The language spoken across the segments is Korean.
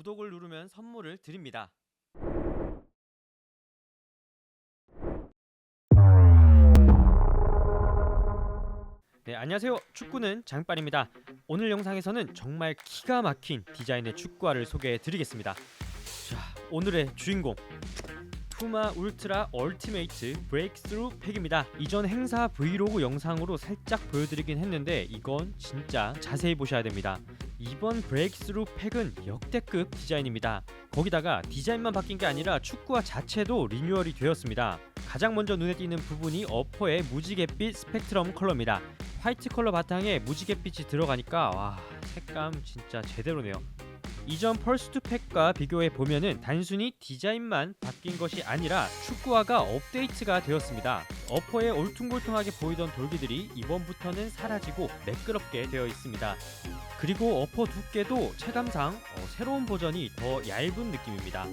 구독을 누르면 선물을 드립니다. 네, 안녕하세요. 축구는 장빨입니다. 오늘 영상에서는 정말 기가 막힌 디자인의 축구화를 소개해 드리겠습니다. 자, 오늘의 주인공 푸마 울트라 얼티메이트 브레이크스루 팩입니다. 이전 행사 브이로그 영상으로 살짝 보여드리긴 했는데 이건 진짜 자세히 보셔야 됩니다. 이번 브레이크스루 팩은 역대급 디자인입니다. 거기다가 디자인만 바뀐 게 아니라 축구화 자체도 리뉴얼이 되었습니다. 가장 먼저 눈에 띄는 부분이 어퍼의 무지갯빛 스펙트럼 컬러입니다. 화이트 컬러 바탕에 무지갯빛이 들어가니까 와 색감 진짜 제대로네요. 이전 펄스투 팩과 비교해 보면은 단순히 디자인만 바뀐 것이 아니라 축구화가 업데이트가 되었습니다. 어퍼에 울퉁불퉁하게 보이던 돌기들이 이번부터는 사라지고 매끄럽게 되어 있습니다. 그리고 어퍼 두께도 체감상 어, 새로운 버전이 더 얇은 느낌입니다.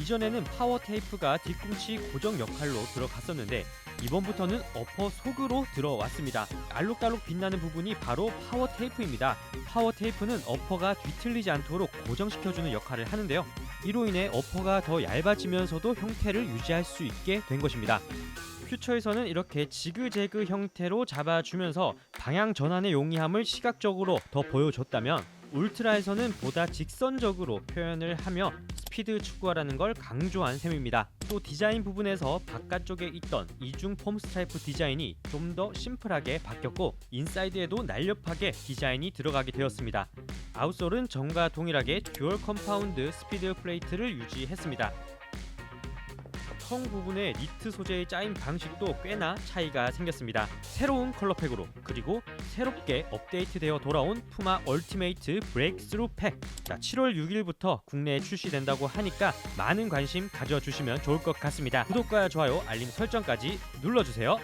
이전에는 파워 테이프가 뒤꿈치 고정 역할로 들어갔었는데 이번부터는 어퍼 속으로 들어왔습니다. 알록달록 빛나는 부분이 바로 파워 테이프입니다. 파워 테이프는 어퍼가 뒤틀리지 않도록 고정시켜주는 역할을 하는데요. 이로 인해 어퍼가 더 얇아지면서도 형태를 유지할 수 있게 된 것입니다. 퓨처에서는 이렇게 지그재그 형태로 잡아주면서 방향 전환의 용이함을 시각적으로 더 보여줬다면 울트라에서는 보다 직선적으로 표현을 하며 스피드 축구화라는 걸 강조한 셈입니다. 또 디자인 부분에서 바깥쪽에 있던 이중 폼 스트라이프 디자인이 좀 더 심플하게 바뀌었고 인사이드에도 날렵하게 디자인이 들어가게 되었습니다. 아웃솔은 전과 동일하게 듀얼 컴파운드 스피드 플레이트를 유지했습니다. 텅 부분에 니트 소재의 짜임 방식도 꽤나 차이가 생겼습니다. 새로운 컬러팩으로 그리고 새롭게 업데이트되어 돌아온 푸마 얼티메이트 브레이크스루 팩. 자, 7월 6일부터 국내에 출시된다고 하니까 많은 관심 가져주시면 좋을 것 같습니다. 구독과 좋아요, 알림 설정까지 눌러주세요.